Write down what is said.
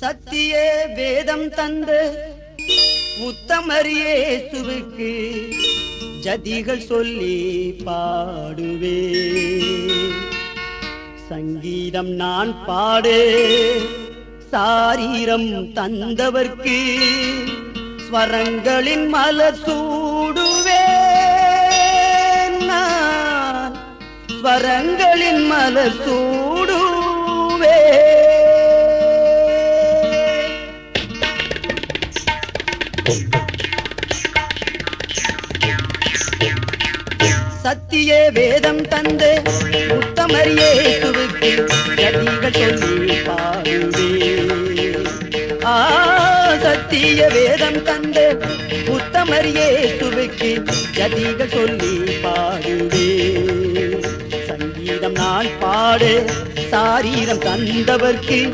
சத்தியே வேதம் தந்த உத்தமரியேசுவுக்கு ஜதிகள் சொல்லி பாடுவே. சங்கீதம் நான் பாடு சாரீரம் தந்தவர்க்கு ஸ்வரங்களின் மலர் சூடுவே நான் ஸ்வரங்களின் மலர் சூடு சத்தியே வேதம் தந்த உத்தமரியேசுவுக்கு கதிகள் சொல்லி பாடுவே. ஆ சத்திய வேதம் தந்த உத்தமரியேசுவுக்கு கதிகள் சொல்லி பாடுவே. சங்கீதம் நான் பாடு சாரீரம் தந்தவர்க்கு